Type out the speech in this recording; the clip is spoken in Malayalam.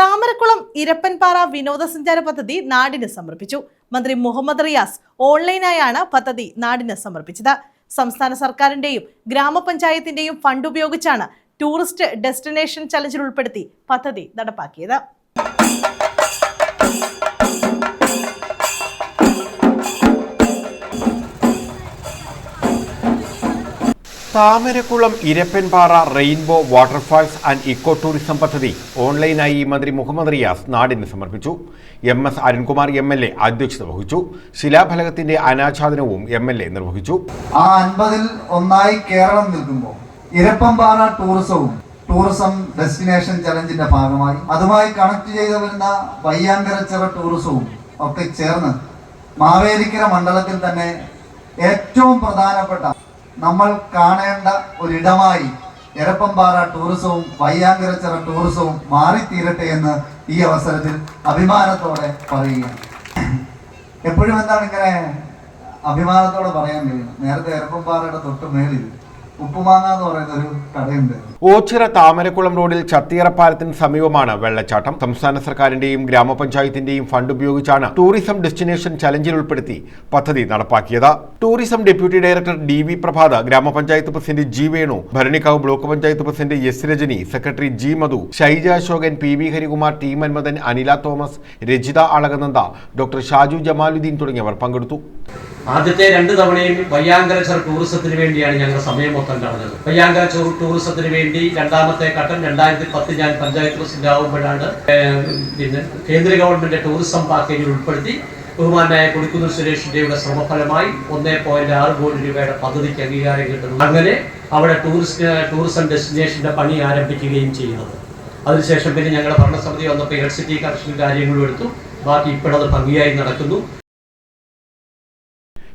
താമരക്കുളം ഇരപ്പൻപാറ വിനോദസഞ്ചാര പദ്ധതി നാടിന് സമർപ്പിച്ചു. മന്ത്രി മുഹമ്മദ് റിയാസ് ഓൺലൈനായാണ് പദ്ധതി നാടിന് സമർപ്പിച്ചത്. സംസ്ഥാന സർക്കാരിന്റെയും ഗ്രാമപഞ്ചായത്തിന്റെയും ഫണ്ട് ഉപയോഗിച്ചാണ് ടൂറിസ്റ്റ് ഡെസ്റ്റിനേഷൻ ചലഞ്ചിൽ ഉൾപ്പെടുത്തി പദ്ധതി നടപ്പാക്കിയത്. Thamarakulam Irappanpara rainbow waterfalls and eco tourism പദ്ധതി ഓൺലൈനായി മന്ത്രി മുഹമ്മദ് റിയാസ് നാടിന് സമർപ്പിച്ചു. M S Arunkumar M L A അധ്യക്ഷത വഹിച്ചു. ശിലാഫലകത്തിന്റെ അനാച്ഛാദനവും എം എൽ എ നിർവഹിച്ചു. ആ അൻപതിൽ ഒന്നായി കേരളം നിൽക്കുമ്പോൾ ഇരപ്പൻപാറ ടൂറിസവും ടൂറിസം ഡെസ്റ്റിനേഷൻ ചലഞ്ചിന്റെ ഭാഗമായി അതുമായി കണക്ട് ചെയ്ത് വരുന്ന വയ്യാങ്കരച്ചിറ ടൂറിസവും ഒക്കെ ചേർന്ന് മാവേലിക്കര മണ്ഡലത്തിൽ തന്നെ ഏറ്റവും പ്രധാനപ്പെട്ട നമ്മൾ കാണേണ്ട ഒരിടമായി എരപ്പമ്പാറ ടൂറിസവും വയ്യാങ്കരച്ചിറ ടൂറിസവും മാറിത്തീരട്ടെ എന്ന് ഈ അവസരത്തിൽ അഭിമാനത്തോടെ പറയുകയാണ്. എപ്പോഴും എന്താണ് ഇങ്ങനെ അഭിമാനത്തോടെ പറയാൻ കഴിയുന്നത് നേരത്തെ എരപ്പമ്പാറയുടെ തൊട്ട് മേളിൽ എന്ന് പറയുന്ന ഒരു കടയുണ്ട്. ഓച്ചിറ താമരക്കുളം റോഡിൽ ചത്തിയറപ്പാലത്തിന് സമീപമാണ് വെള്ളച്ചാട്ടം. സംസ്ഥാന സർക്കാരിന്റെയും ഗ്രാമപഞ്ചായത്തിന്റെയും ഫണ്ട് ഉപയോഗിച്ചാണ് ടൂറിസം ഡെസ്റ്റിനേഷൻ ചലഞ്ചിൽ ഉൾപ്പെടുത്തി പദ്ധതി നടപ്പാക്കിയത്. Tourism deputy director D V Prabhath grama panchayat president G Venu Bharanikkavu block panchayat president S Rajani secretary G Madhu Shaija Ashokan P V Harikumar T Manmadhan Anila Thomas Rajitha Alakananda doctor Shaju Jamaluddin തുടങ്ങിയവർ പങ്കെടുത്തു. ആദ്യത്തെ രണ്ട് തവണയും വയ്യാങ്കരച്ചർ ടൂറിസത്തിന് വേണ്ടിയാണ് ഞങ്ങൾ സമയം മൊത്തം കളഞ്ഞത്. വയ്യാങ്കരച്ചർ ടൂറിസത്തിന് വേണ്ടി രണ്ടാമത്തെ ഘട്ടം രണ്ടായിരത്തി പത്ത് ഞാൻ പഞ്ചായത്ത് പ്രസിഡന്റ് ആകുമ്പോഴാണ് പിന്നെ കേന്ദ്ര ഗവൺമെന്റ് ടൂറിസം പാക്കേജിൽ ഉൾപ്പെടുത്തി ബഹുമാനായ കൊടിക്കുന്നിൽ സുരേഷിന്റെ ശ്രമഫലമായി ഒന്നേ പോയിന്റ് ആറ് കോടി രൂപയുടെ പദ്ധതിക്ക് അംഗീകാരം കിട്ടുന്നു. അങ്ങനെ അവിടെ ടൂറിസ്റ്റ് ടൂറിസം ഡെസ്റ്റിനേഷന്റെ പണി ആരംഭിക്കുകയും ചെയ്യുന്നത്. അതിനുശേഷം പിന്നെ ഞങ്ങളുടെ ഭരണസമിതി വന്നപ്പോൾ ഇലക്ട്രിസിറ്റി കണക്ഷൻ കാര്യങ്ങളും എടുത്തു. ബാക്കി ഇപ്പോഴത് ഭംഗിയായി നടക്കുന്നു.